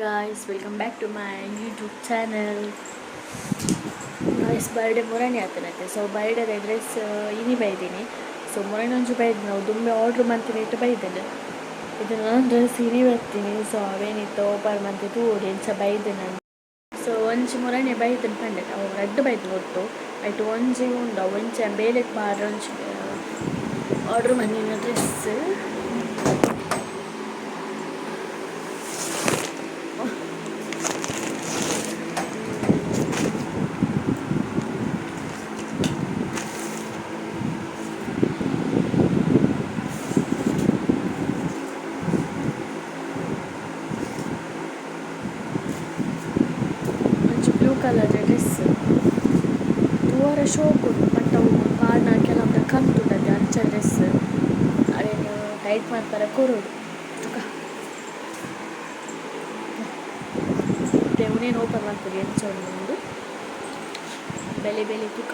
guys, welcome back to my YouTube channel guys birthday ಮೊರನೆ ಆತನತ್ತೆ so ಬರ್ಡೇದ dress ಇನಿ ಬೈದೀನಿ. ಸೊ ಮೊರನೆ ಒಂಚು ಬೈದು ನಾವು ದುಂಬೆ ಆರ್ಡ್ರ್ ಮಾಡ್ತೀನಿ ಇಟ್ಟು ಬೈದೇನೆ. ಇದು ನಾನು ಡ್ರೆಸ್ ಇನಿ ಬರ್ತೀನಿ. ಸೊ ಅವೇನಿತ್ತು ಓಪರ್ ಮಂತ್ ತೂಡಿ ಎಂಚ ಬೈದೆ ನಾನು. ಸೊ ಒಂಚು ಮೊರನೆ ಬೈದನ್ ಪಂಡೆ ಅವು ರಡ್ಡು ಬೈದು ಒಟ್ಟು ಐಟು ಒಂಜಿ ಉಂಡು. ಒಂಚ ಬೇಲೆಗೆ ಬಾರ ಒಂಚು ಆರ್ಡ್ರ್ ಮಾಡಿನ ಡ್ರೆಸ್ ಒಂಚು ಬ್ಲೂ ಕಲರ್ ಡ್ರೆಸ್ ಶೋಕ್ ಬಟ್ ಅವು ಪಾಡ್ನ ಕೆಲವೊಂದು ಕಂತುಂಡದೆ ಅಂಚ ಡ್ರೆಸ್ ಅದೇನು ಟೈಟ್ ಮಾಡ್ತಾರೆ ಕೊರೋಡು. ತುಕ. ದೇವನೇನು ಓಪನ್ ಮಾಡ್ತೀರಿ ಎಂಚ ಒಂದು ಬೆಲೆ ಬೆಲೆ ತೂಕ.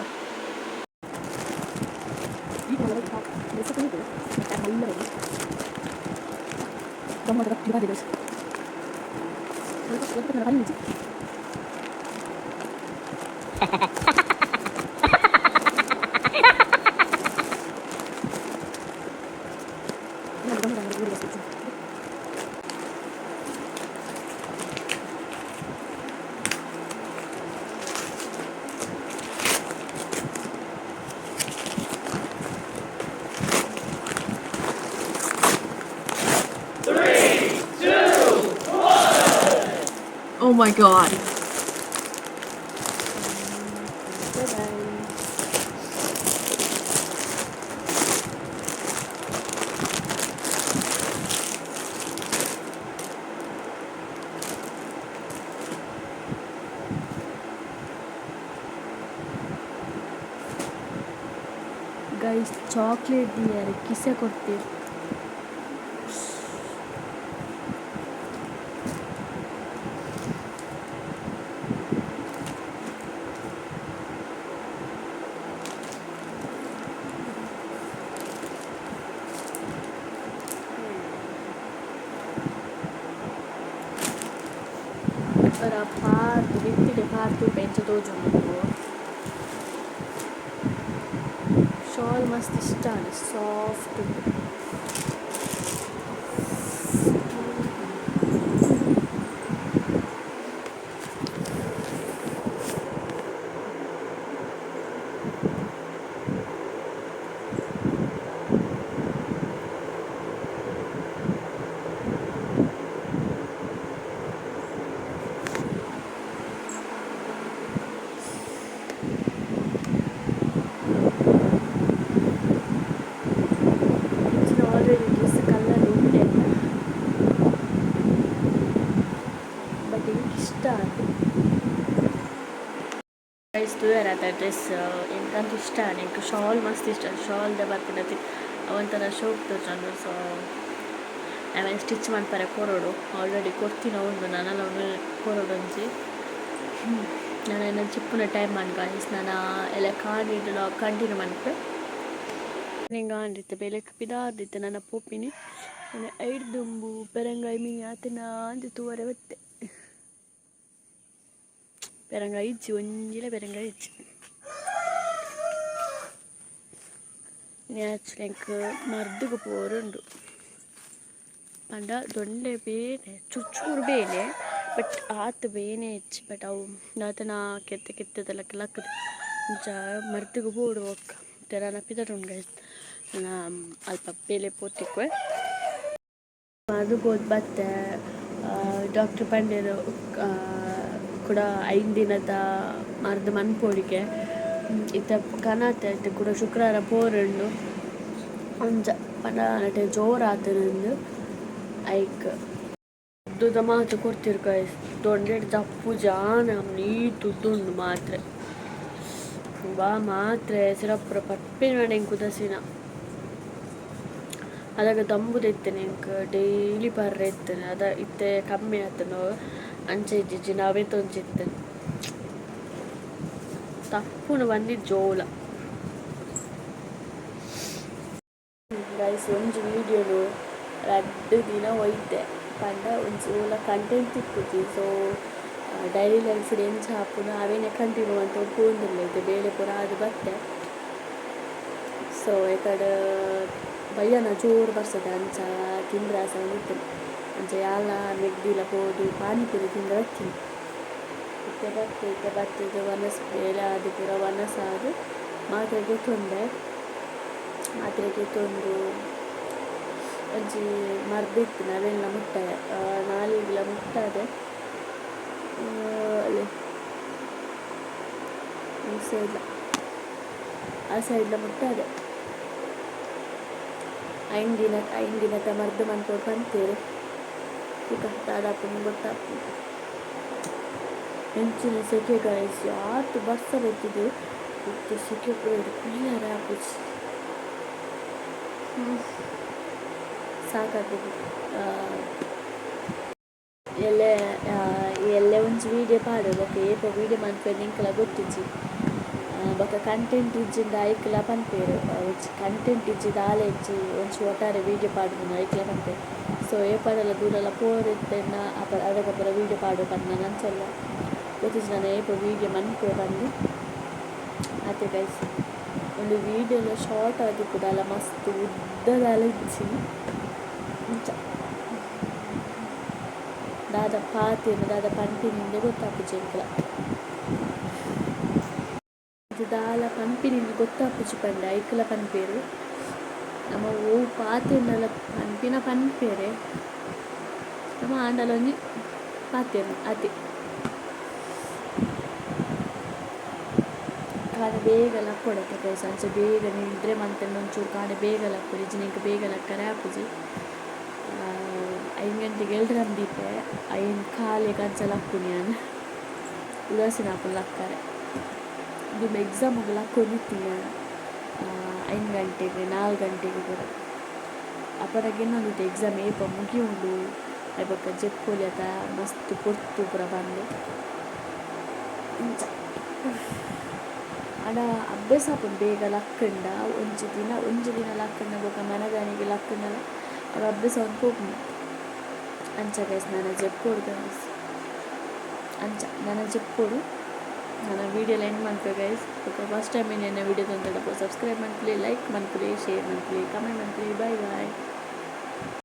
Oh my god. Guys chocolate ದಿಯಾರೆ ಕಿಸೆ ಕೊಡ್ತೀವಿ पर ಪಾರ್ದು ಬಿತ್ತಿಡೆ ಪಾರ್ದು ಬೆಂಚ ತೋಜುಂಡು ಶಾಲ್ ಮಸ್ತ್ ಇಷ್ಟ ಸಾಫ್ಟ್ ಆಲ್ರೆಡಿ ಇಷ್ಟು ಆತ ಡ್ರೆಸ್ ಎಂಕಂತ ಇಷ್ಟ ನಿಂಗೆ ಶಾಲ್ ಮಸ್ತ್ ಇಷ್ಟ ಶಾಲ್ದ ಬರ್ತಿಡತಿ ಅವಂತರ ಶೋಕ್ ತೋಜಂಡು ಸೊ ಆಮೇಲೆ ಸ್ಟಿಚ್ ಮಾಡ್ತಾರೆ ಕೊರೋಡು. ಆಲ್ರೆಡಿ ಕೊಡ್ತೀನಿ ಒಂದು ನಾನೆಲ್ಲ ಅವನು ಕೊರೋಡು ಒಂಜಿ ನಾನು ಏನು ಚಿಪ್ಪನ ಟೈಮ್ ಮಾಡಿ ಗಾಯ್ಸ್ ನಾನು ಎಲ್ಲ ಕಾಣಿಡಲು ಕಂಟಿನ್ಯೂ ಮಾಡ್ತೆ ನಿಂಗೆ ಅಂದಿತ್ತೆ ಬೇಲೆಕ್ ಪಿದಾರ್ದಿತ್ತೆ ನನ್ನ ಪೋಪಿನಿ. ಐಡ್ದುಂಬು ಪೆರಂಗಾಯಿ ಮೀನು ಆತನ ಅಂದು ತೂವರೆ ಬತ್ತೆ ಪೆರಂಗಾಯಿ ಇಜ್ಜಿ ಒಂಜಿಲ ಪೆರಂಗಾಯಿ ಇಜ್ಜಿ ನ್ಯಾಚುಲೆಂಕ್ ಮರ್ದುಗು ಪೋರುಂಡು ಪಂಡ ದೊಂಡೆ ಬೇನೆ ಚುಚ್ಚೂರು ಬೇನೆ ಬಟ್ ಆತ ಬೇನೆ ಇಚ್ಚಿ ಬಟ್ ಅವು ಆತನ ಕೆತ್ತ ಕೆತ್ತದೆಲ್ಲ ಲಕ್ಕದು ಇಂಚ ಮರ್ದುಗು ಬೋಡು ಒಕ್ಕ ತೆರನ ಪಿದರುಂಡು ಗೈಸ್ ನಾನು ಅಲ್ಪ ಬೇಲೆ ಪೋತಿಕ್ವೆ ಅದು ಬೋದು ಡಾಕ್ಟರ್ ಪಂಡೇರು ಕೂಡ ಐದು ದಿನದ ಮರದ ಮನ್ಪೋಡಿಗೆ ಇತ್ತ ಕನಾತೆ ಐತೆ ಕೂಡ ಶುಕ್ರವಾರ ಪೋರಂಡು ಅಂಜ ಪಂಡ ನಟೆ ಜೋರು ಆತನಂದು ಐಕ್. ದುದ ಮಾತು ಕೊಡ್ತಿರು ದೊಡ್ಡ ದಪ್ಪು ಜಾನ, ನೀತು ದುಂಡು ಮಾತ್ರ. ಬಾ ಮಾತ್ರ ಸಿರಪ್ಪುರ ಪಪ್ಪಿನ ಮನೆ ಕುದಸಿನ. ಅದಾಗ ದಂಬುದ ಇತ್ತೇನೆ ಡೈಲಿ ಬರ್ರೆ ಇತ್ತೇನೆ ಅದ ಇತ್ತೆ ಕಮ್ಮಿ ಆತನು. ಅಂಚೆ ಇಜ್ಜಿಜ್ಜಿ ನಾವೇ ತೊಂಚಿತ್ತೇನೆ ತಪ್ಪುನು ಬಂದಿದ್ದು ಜೋಲ ಗೈಸ್ ಒಂದು ವೀಡಿಯೋನು ಎರಡು ದಿನ ಒಯ್ದೆ ಪಂಡ ಒಂಚಿ ಜೋಲ ಕಂಟೆಂಟ್ ತಿಕ್ಕುಜಿ ಸೊ ಡೈಲಿ ಲೈಫ್ ಎಂಚ ಹಾಪುನ ಅವೇನೆ ಕಂಟಿನ್ಯೂ ಅಂತ ಇದು ಬೇಳೆ ಪೂರ ಅದು ಬತ್ತೆ. ಸೊ ಇಕಡೆ ಬಯ್ಯನ ಜೋರು ಬರ್ತದೆ ಅಂಚ ಇತ್ತು ಅಂಚ ಹೋದು ಪಾನಿಪುರಿ ತಿಂದ್ರೆ ಬರ್ತೀನಿ ಇತ್ತೆ ಬತ್ತೆ, ಇತ್ತೆ ಬತ್ತಿದ್ದು ವನಸ್ ಬೇಳೆ ಅದು ಪೂರ ವನಸ್ ಅದು ಮಾತ್ರೆಗೆ ತೊಂದೆ ಮಾತ್ರೆಗೆ ತೊಂದು ಅಜ್ಜಿ ಮರ್ದಿತ್ತು, ನಾವೆಲ್ಲ ಮುಟ್ಟಾಯ ನಾಲಿಗೆಲ್ಲ ಮುಟ್ಟಾದೆ. ಈ ಸೈಡ್ಲ ಆ ಸೈಡ್ಲ ಮುಟ್ಟಾದೆ. ಐನ್ ದಿನ ಐನ್ ದಿನದ ಮರ್ದು ಮಂತ್ರ ಪಂತೇರು. ಈಗ ದಾದಾಪುನ ಗೊತ್ತಾಪು ಹೆಂಚಿನ ಸೆಕೆ ಗಾಯಿಸಿ ಆತು ಬರ್ಸ ಬತ್ತಿದ್ದು ಇತ್ತು ಸೆಕೆ ಕೂಡ ಕ್ಲಿಯರ್ ಆಪುಜಿ ಸಾಕಾಗ್ತದೆ ಎಲ್ಲೆ ಎಲ್ಲೆ ಒಂಜಿ ವೀಡಿಯೋ ಪಾಡು ಬೊಕ ಏಪ ವೀಡಿಯೋ ಮನ್ಪೇರು ನಿಂಕಲ ಗೊತ್ತಿಜ್ಜಿ ಬೊಕ ಕಂಟೆಂಟ್ ಇಜ್ಜಿಂದ ಐಕ್ಲ ಪನ್ಪೇರು ಕಂಟೆಂಟ್ ಇಜ್ಜಿದ ಆಲೆ ಇಜ್ಜಿ ಒಂಜಿ ಒಟ್ಟಾರೆ ವೀಡಿಯೋ ಪಾಡು ಐಕ್ಲ ಪನ್ಪೇರು ಸೊ ಏಪಡೆಲ್ಲ ದೂರೆಲ್ಲ ಪೋರಿದ್ದೆನ್ನ ಅಪ ಅದಕ್ಕೆ ಪೂರ ವೀಡಿಯೋ ಪಾಡು ಪನ್ನ ನಂಚಲ್ಲ ಗೊತ್ತಿಜ್ಜಿ ನಾನು ಏಪ ವೀಡಿಯೋ ಮನ್ಪೆ ಬಂದು ಅತ್ತೆ ಗೈಸ್ ಒಂದು ವೀಡಿಯೋಲ ಶಾರ್ಟ್ ಆದಿಪ್ಪುದಲ್ಲ ಮಸ್ತ್ ಉದ್ದದಲ ಇಜ್ಜಿ ಇಂಚ ದಾದ ಪಾತೆನು ದಾದ ಪಂಪಿನಿಂದೆ ಗೊತ್ತಾಪುಜಿ ಎಂಕಲ ಇದು ದಾಲ ಪಂಪಿನಿಂದ ಗೊತ್ತಾಪುಜಿ ಪಂಡ ಐಕಲ ಪನ್ಪೇರು ನಮ್ಮ ಓ ಪಾತೆನಲ ಪನ್ಪಿನ ಪನ್ಪೇರೆ ನಮ್ಮ ಆಂಡಲ ಒಂಜಿ ಪಾತೆನು ಅದೇ ಕಾಡೆ ಬೇಗ ಲಕ್ಕೊಡತ್ತೆ ಗೈಸ್ ಅಂಚ ಬೇಗ ನಿದ್ರೆ ಮಂತಂಡ ಒಂಚೂರು ಕಾಡೆ ಬೇಗ ಲಕ್ಕೊಡಿ ಜಿನಿಂಕ್ ಬೇಗ ಲಕ್ಕರೆ ಆಪುಜಿ ಐದು ಗಂಟೆಗೆ ಎಲ್ಡ್ರಮ್ ದೀಪೆ ಐನ್ ಕಾಲಿಗೆ ಅಂಚ ಲಕ್ಕುನಿ ನಾನು ಉದಾಸೀನ ಆಪುನ ಲಕ್ಕರೆ ಇದು ಎಕ್ಸಾಮಿಗೆ ಲಕ್ಕೊಂಡಿತ್ತೀನಿ ಐದು ಗಂಟೆಗೆ ನಾಲ್ಕು ಗಂಟೆಗೆ ಕೂಡ ಅಪರಾಗ ಇನ್ನೊಂದಿತ್ತು ಎಕ್ಸಾಮ್ ಏಪ ಮುಗಿ ಉಂಡು ಐಬಕ್ಕ ಜೆಪ್ಪೊಲಿ ಅತ ಮಸ್ತ್ ಪೊರ್ತು ಪೂರ ಬಂದು ಇಂಚ ಆಡ ಅಭ್ಯಾಸ ಆಪುಂಡು ಬೇಗ ಲಕ್ಕಂಡ ಒಂಜಿ ದಿನ ಒಂಜಿ ದಿನ ಲಕ್ಕಂಡ ಬೊಕ ಮನದಾನಿಗೆ ಲಕ್ಕಂಡಲ ಅವ ಅಭ್ಯಾಸ ಒಂದು ಪೋಪುಂಡು ಅಂಚ ಗೈಸ್ ನನ್ನ ಜೆಪ್ಪೋಡು ಗೈಸ್ ಅಂಚ ನನ್ನ ಜೆಪ್ಪೋಡು ನನ್ನ ವೀಡಿಯೋ ಎಂಡ್ ಮಾಡ್ತೀವಿ ಗೈಸ್ ಓಕೆ ಫಸ್ಟ್ ಟೈಮ್ ನನ್ನ ವೀಡಿಯೋ ತಂದಡಪ್ಪ ಸಬ್ಸ್ಕ್ರೈಬ್ ಮಾಡ್ತೀವಿ ಲೈಕ್ ಮನ್ಪುಲಿ ಶೇರ್ ಮಾಡ್ತೀವಿ ಕಮೆಂಟ್ ಮಾಡ್ತೀವಿ ಬಾಯ್ ಬಾಯ್